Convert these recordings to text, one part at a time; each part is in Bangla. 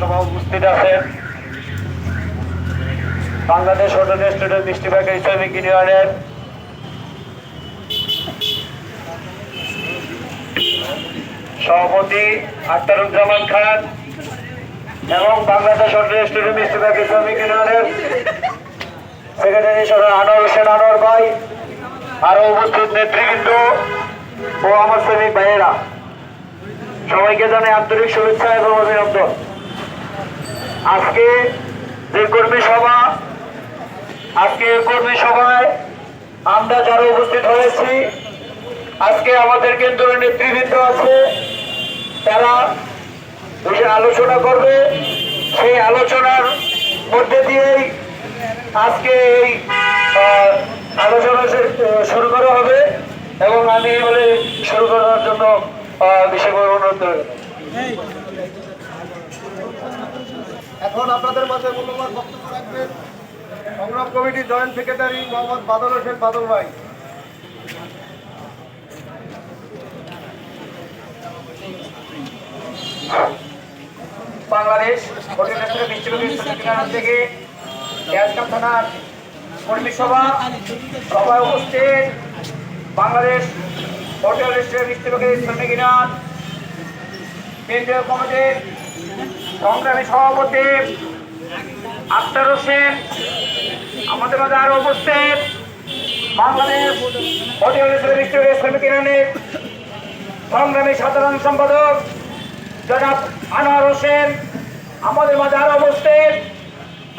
সভা উপস্থিত আছেন বাংলাদেশ হোটেল রেস্টুরেন্ট মিষ্টি বেকারি শ্রমিক ইউনিয়নের সভাপতি আখতারুজ্জামান খান এবং বাংলাদেশ হোটেল রেস্টুরেন্ট মিষ্টি বেকারি শ্রমিক ইউনিয়নের সেক্রেটারি সদর আনোয়ার হোসেন আনোয়ার ভাই আরও উপস্থিত নেতৃবৃন্দ ও আমার শ্রমিক ভাইয়েরা। সবাইকে জানাই আন্তরিক শুভেচ্ছা এবং অভিনন্দন। আজকে যে কর্মী সভা, আজকে কর্মী সভায় আমরা যারা উপস্থিত হয়েছি, আজকে আমাদের কেন্দ্রের নেতৃবৃন্দ আছে, তারা বসে আলোচনা করবে। সেই আলোচনার মধ্যে দিয়েই আজকে এই আলোচনা শুরু করা হবে এবং আমি বলে শুরু করার জন্য বিশেষভাবে অনুরোধ করে এখন আপনাদের মাঝে মূল্যবান বক্তব্য রাখবেন সংগ্রাম কমিটির জয়েন্ট সেক্রেটারি মোহাম্মদ বাদল হোসেন বাদল ভাই। বাংলাদেশ হোটেল রেস্টুরেন্ট থেকে গ্যাসকাম থানার কর্মী সভা সভায় উপস্থিত বাংলাদেশ হোটেল রেস্টুরেন্ট বিশ্ববিদ্যালয় শ্রমিক কেন্দ্রীয় কমিটির সংগ্রামী সভাপতি আক্তার হোসেন, আমাদের মাঝে আরও উপস্থিত, বাংলাদেশ বিশ্ববিদ্যালয় শ্রমিক ইউনিয়নের সংগ্রামী সাধারণ সম্পাদক, জনাব আনোয়ার হোসেন, আমাদের মাঝে আরও উপস্থিত,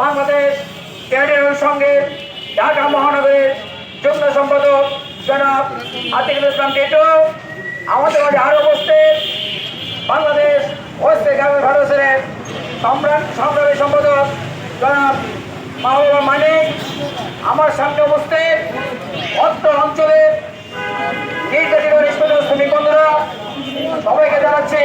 বাংলাদেশ ক্যাডারের সঙ্গে ঢাকা মহানগরের যুগ্ম সম্পাদক, জনাব আতিকুল ইসলাম টিটু, আমাদের মাঝে আরও উপস্থিত সম্রাট সংগ্রামী সম্পাদক জনাব মাহবুবা মানিক, আমার সামনে উপস্থিত অত্র অঞ্চলের নির্যাতিত নিষ্পন্ন শ্রমিক বন্ধুরা, সবাইকে জানাচ্ছি